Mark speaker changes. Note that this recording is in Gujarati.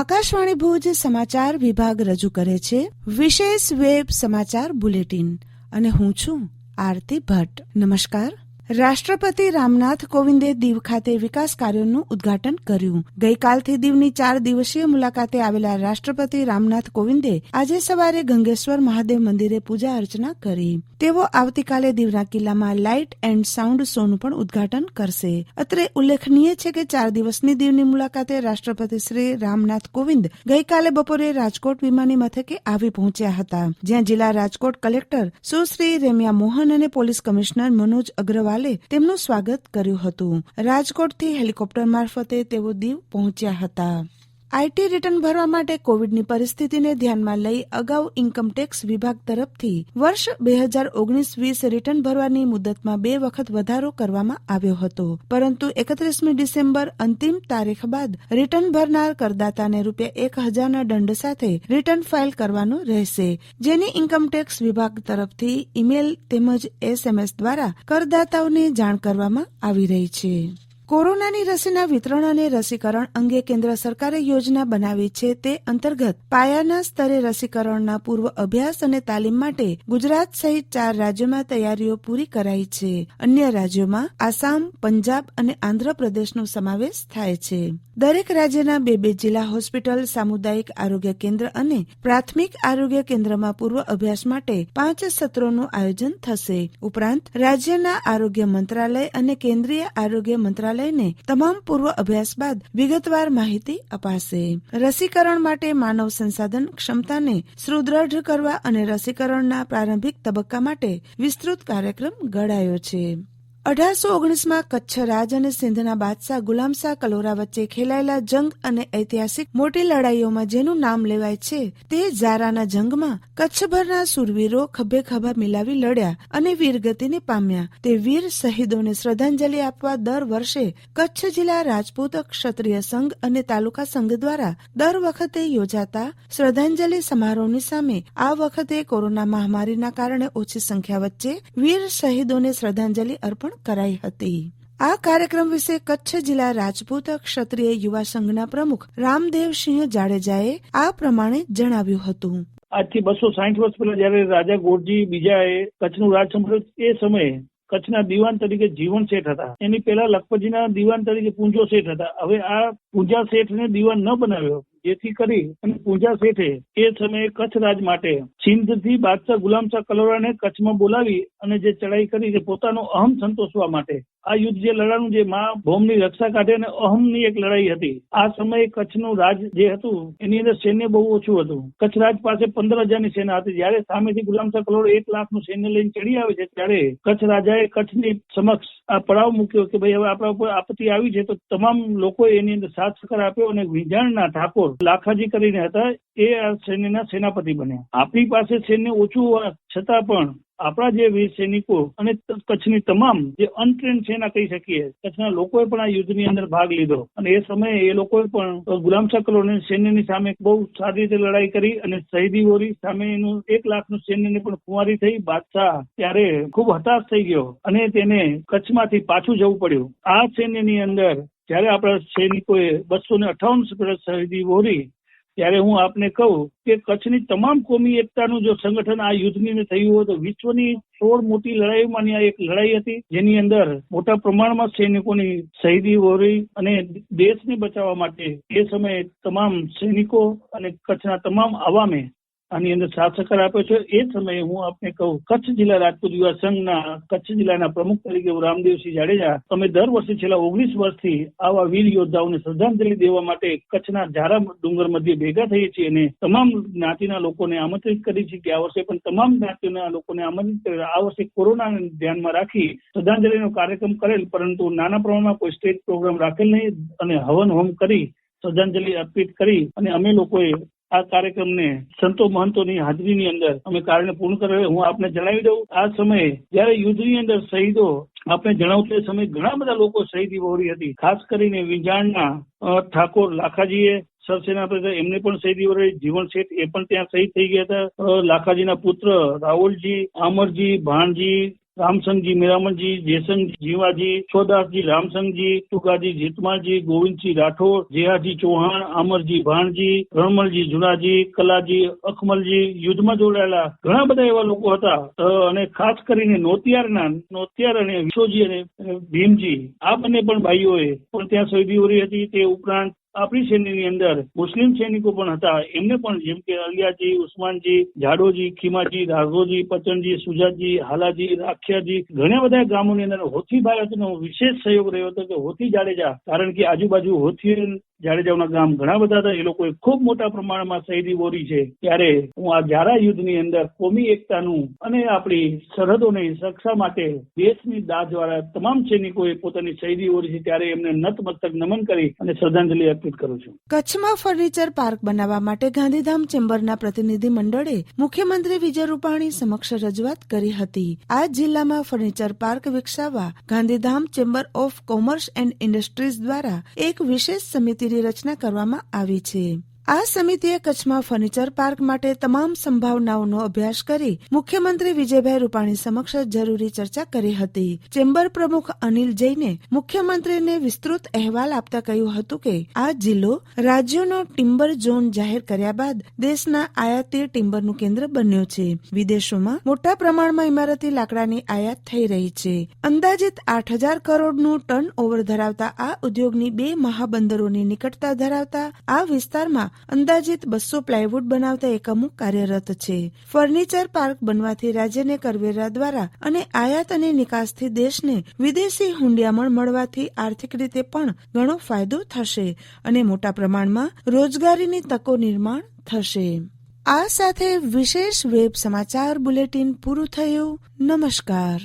Speaker 1: આકાશવાણી ભુજ સમાચાર વિભાગ રજૂ કરે છે, વિશેષ વેબ સમાચાર બુલેટિન. અને હું છું આરતી ભટ્ટ. નમસ્કાર. રાષ્ટ્રપતિ રામનાથ કોવિંદે દીવ ખાતે વિકાસ કાર્યોનું ઉદઘાટન કર્યું. ગઈકાલથી દીવની ચાર દિવસીય મુલાકાતે આવેલા રાષ્ટ્રપતિ રામનાથ કોવિંદે આજે સવારે ગંગેશ્વર મહાદેવ મંદિરે પૂજા અર્ચના કરી. તેઓ આવતીકાલે દીવના કિલ્લામાં લાઇટ એન્ડ સાઉન્ડ શોનું પણ ઉદઘાટન કરશે. અત્રે ઉલ્લેખનીય છે કે ચાર દિવસની દીવની મુલાકાતે રાષ્ટ્રપતિ શ્રી રામનાથ કોવિંદ ગઈકાલે બપોરે રાજકોટ વિમાની મથકે આવી પહોંચ્યા હતા. જ્યાં જિલ્લા રાજકોટ કલેક્ટર સુશ્રી રેમ્યા મોહન અને પોલીસ કમિશનર મનોજ અગ્રવાલ તેમનું સ્વાગત કર્યું હતું. રાજકોટથી હેલિકોપ્ટર મારફતે તેઓ દીવ પહોંચ્યા હતા. આઈટી રિટર્ન ભરવા માટે કોવિડની પરિસ્થિતિને ધ્યાનમાં લઈ અગાઉ ઇન્કમટેક્સ વિભાગ તરફથી વર્ષ બે હજાર ઓગણીસ વીસ રિટર્ન ભરવાની મુદતમાં બે વખત વધારો કરવામાં આવ્યો હતો. પરંતુ એકત્રીસમી ડિસેમ્બર અંતિમ તારીખ બાદ રિટર્ન ભરનાર કરદાતાને રૂપિયા એક હજારના દંડ સાથે રિટર્ન ફાઇલ કરવાનું રહેશે. જેની ઇન્કમટેક્સ વિભાગ તરફથી ઇમેલ તેમજ એસએમએસ દ્વારા કરદાતાઓને જાણ કરવામાં આવી રહી છે. કોરોનાની રસીના વિતરણ અને રસીકરણ અંગે કેન્દ્ર સરકારે યોજના બનાવી છે તે અંતર્ગત પાયાના સ્તરે રસીકરણના પૂર્વ અભ્યાસ અને તાલીમ માટે ગુજરાત સહિત ચાર રાજ્યોમાં તૈયારીઓ પૂરી કરાઈ છે. અન્ય રાજ્યોમાં આસામ, પંજાબ અને આંધ્રપ્રદેશનો સમાવેશ થાય છે. દરેક રાજ્યના બે બે જિલ્લા હોસ્પિટલ, સામુદાયિક આરોગ્ય કેન્દ્ર અને પ્રાથમિક આરોગ્ય કેન્દ્રમાં પૂર્વ અભ્યાસ માટે પાંચ સત્રોનું આયોજન થશે. ઉપરાંત રાજ્યના આરોગ્ય મંત્રાલય અને કેન્દ્રીય આરોગ્ય મંત્રાલય લઈને તમામ પૂર્વ અભ્યાસ બાદ વિગતવાર માહિતી અપાશે. રસીકરણ માટે માનવ સંસાધન ક્ષમતાને સુદ્રઢ કરવા અને રસીકરણના પ્રારંભિક તબક્કા માટે વિસ્તૃત કાર્યક્રમ ઘડાયો છે. અઢારસો ઓગણીસમાં કચ્છ રાજ અને સિંધના બાદશાહ ગુલામશાહ કલોરા વચ્ચે ખેલાયેલા જંગ અને ઐતિહાસિક મોટી લડાઈઓમાં જેનું નામ લેવાય છે, તે ઝારાના જંગમાં કચ્છભરના સુરવીરો ખભે ખભા મિલાવી લડ્યા અને વીરગતિને પામ્યા. તે વીર શહીદોને શ્રદ્ધાંજલિ આપવા દર વર્ષે કચ્છ જિલ્લા રાજપૂત ક્ષત્રિય સંઘ અને તાલુકા સંઘ દ્વારા દર વખતે યોજાતા શ્રદ્ધાંજલિ સમારોહની સામે આ વખતે કોરોના મહામારીના કારણે ઓછી સંખ્યા વચ્ચે વીર શહીદોને શ્રદ્ધાંજલિ અર્પણ કરાઈ હતી. આ કાર્યક્રમ વિશે કચ્છ જિલ્લા રાજપૂત ક્ષત્રિય યુવા સંઘના પ્રમુખ રામદેવસિંહ જાડેજાએ આ પ્રમાણે જણાવ્યું હતું.
Speaker 2: આજથી બસો સાઠ વર્ષ પહેલા જયારે રાજા ગોરજી બીજાએ કચ્છનું રાજ સંભાળ્યું એ સમયે કચ્છના દિવાન તરીકે જીવન શેઠ હતા. એની પહેલા લખપતજીના દિવાન તરીકે પૂંજો શેઠ હતા. હવે આ પૂંજા શેઠને દિવાન ન બનાવ્યો. જેથી કરી અને પૂજા શેઠે એ સમયે કચ્છ રાજ માટે સિંધથી બાદશાહ ગુલામશાહ કલોરાને કચ્છમાં બોલાવી અને જે ચડાઈ કરી પોતાનો અહમ સંતોષવા માટે. આ યુદ્ધ જે લડાણું જે મા ભૌમની રક્ષા કાઢે અને અહમની એક લડાઈ હતી. આ સમયે કચ્છનું રાજ જે હતું, એની અંદર સૈન્ય બહુ ઓછું હતું. કચ્છ રાજ પાસે પંદર હજારની સેના હતી. જયારે સામેથી ગુલામશાહ કલોર એક લાખનું સૈન્ય લઈને ચડી આવે છે, ત્યારે કચ્છ રાજાએ કચ્છની સમક્ષ આ પડાવ મૂક્યો કે ભાઈ હવે આપણા ઉપર આપત્તિ આવી છે, તો તમામ લોકોએ એની અંદર સાથ સહકાર આપ્યો અને વિજાણના ઠાકોર લાખાજી કરીને હતા, એ આ સૈન્યના સેનાપતિ બન્યા. આપણી પાસે સૈન્ય ઓછું હોવા છતાં પણ આપણા જે વીર સૈનિકો અને કચ્છની તમામ જે અનટ્રેન સેના કહી શકીએ, કચ્છના લોકોએ પણ આ યુદ્ધની અંદર ભાગ લીધો. અને એ સમયે એ લોકોએ પણ ગુલામશાહ કલોની સૈન્યની સામે બહુ સારી રીતે લડાઈ કરી અને શહીદી સામેનું સામે એનું એક લાખનું સૈન્યને પણ ખુમારી થઈ. બાદશાહ ત્યારે ખૂબ હતાશ થઈ ગયો અને તેને કચ્છમાંથી પાછું જવું પડ્યું. આ સૈન્યની અંદર જ્યારે આપણા સૈનિકોએ બસો ને અઠાવન શહીદી વોરી ત્યારે હું આપને કહું કે કચ્છની તમામ કોમી એકતાનું જો સંગઠન આ યુદ્ધની થયું હોય તો વિશ્વની સોળ મોટી લડાઈમાંની આ એક લડાઈ હતી, જેની અંદર મોટા પ્રમાણમાં સૈનિકોની શહીદી વોરી અને દેશને બચાવવા માટે એ સમયે તમામ સૈનિકો અને કચ્છના તમામ આવામે આની અંદર સાથ આપ્યો છે. એ સમયે હું આપને કહું, કચ્છ જિલ્લા રાજપૂત યુવા સંઘના, કચ્છ જિલ્લાના પ્રમુખ તરીકે રામદેવસિંહ જાડેજા, અમે દર વર્ષે છેલ્લા ઓગણીસ વર્ષથી આવા વીર યોદ્ધાઓને શ્રદ્ધાંજલિ દેવા માટે કચ્છના ઝારા ડુંગર મધ્યે ભેગા થઈએ છીએ અને તમામ જ્ઞાતિના લોકોને આમંત્રિત કરી છે કે આ વર્ષે પણ તમામ જ્ઞાતિના લોકોને આમંત્રિત કરી આ વર્ષે કોરોનાને ધ્યાનમાં રાખી શ્રદ્ધાંજલિનો કાર્યક્રમ કરેલ, પરંતુ નાના પ્રમાણમાં કોઈ સ્ટેજ પ્રોગ્રામ રાખેલ નહીં અને હવન હોમ કરી શ્રદ્ધાંજલિ અર્પિત કરી અને અમે લોકોએ આ કાર્યક્રમને સંતો મહંતોની હાજરીની અંદર અમે કારણે પૂર્ણ કરે હું આપને જણાવી દઉં, આ સમયે જયારે યુદ્ધની અંદર શહીદો આપણે જણાવતું સમયે ઘણા બધા લોકો શહીદી વહોરી હતી. ખાસ કરીને વિંજાણના ઠાકોર લાખાજીએ સરસેનાપતિ એમને પણ શહીદી વહોરી. જીવન શેઠ એ પણ ત્યાં શહીદ થઈ ગયા હતા. લાખાજીના પુત્ર રાહુલજી અમરજી ભાણજી રામસંગજી મેરામણજી જયસંગજી જીવાજી, છોદાસજી રામસંગજી, ટુકાજી જીતમાલજી ગોવિંદજી રાઠોડ, જેહાજી ચૌહાણ અમરજી ભાણજી, રણમલજી જુનાજી, કલાજી અખમલજી યુદ્ધમાં જોડાયેલા ઘણા બધા એવા લોકો હતા. અને ખાસ કરીને નોતિયારના, નોતિયાર અને વિશોજી અને ભીમજી, આ બંને પણ ભાઈઓએ પણ ત્યાં શહીદી ઓરી હતી. તે ઉપરાંત આપણી સૈન્યની અંદર મુસ્લિમ સૈનિકો પણ હતા. એમને પણ જેમ કે અલિયાજી, ઉસ્માનજી, જાડોજી, ખીમાજી, રાઘોજી, પચનજી, સુજાતજી, હાલાજી, રાખ્યાજી ઘણા બધા ગામોની અંદર હોથી ભારતનો વિશેષ સહયોગ રહ્યો હતો કે હોથી જાડેજા. કારણ કે આજુબાજુ હોથી જાડેજાઓના ગામ ઘણા બધા હતા, એ લોકોએ ખૂબ મોટા પ્રમાણમાં શહીદી બોરી છે. ત્યારે હું આ જારા યુદ્ધની અંદર કોમી એકતાનું અને આપણી સરહદોની રક્ષા માટે દેશની દાદ દ્વારા તમામ સૈનિકોએ પોતાની શહીદી ઓરી છે, ત્યારે એમને નતમસ્તક નમન કરી અને શ્રદ્ધાંજલિ અર્પિત કરું છું.
Speaker 1: કચ્છમાં ફર્નિચર પાર્ક બનાવવા માટે ગાંધીધામ ચેમ્બરના પ્રતિનિધિ મંડળે મુખ્યમંત્રી વિજય રૂપાણી સમક્ષ રજૂઆત કરી હતી. આ જિલ્લામાં ફર્નિચર પાર્ક વિકસાવવા Gandhidham chamber of commerce and industries દ્વારા એક વિશેષ સમિતિની રચના કરવામાં આવી છે. આ સમિતિએ કચ્છમાં ફર્નિચર પાર્ક માટે તમામ સંભાવનાઓનો અભ્યાસ કરી મુખ્યમંત્રી વિજયભાઈ રૂપાણી સમક્ષ જરૂરી ચર્ચા કરી હતી. ચેમ્બર પ્રમુખ અનિલ જૈને મુખ્યમંત્રીને વિસ્તૃત અહેવાલ આપતા કહ્યું હતું કે, આ જિલ્લો રાજ્યોનો ટિમ્બર ઝોન જાહેર કર્યા બાદ દેશના આયાતી ટિમ્બરનું કેન્દ્ર બન્યો છે. વિદેશોમાં મોટા પ્રમાણમાં ઇમારતી લાકડાની આયાત થઈ રહી છે. અંદાજિત આઠ હજાર કરોડનું ટર્ન ઓવર ધરાવતા આ ઉદ્યોગની બે મહાબંદરોની નિકટતા ધરાવતા આ વિસ્તારમાં અંદાજિત બસો પ્લાયવુડ બનાવતા એકમો કાર્યરત છે. ફર્નિચર પાર્ક બનવાથી રાજ્યને કરવેરા દ્વારા અને આયાત અને નિકાસથી દેશને વિદેશી હુંડિયામણ મળવાથી આર્થિક રીતે પણ ઘણો ફાયદો થશે અને મોટા પ્રમાણમાં રોજગારીની તકો નિર્માણ થશે. આ સાથે વિશેષ વેબ સમાચાર બુલેટિન પૂરું થયું. નમસ્કાર.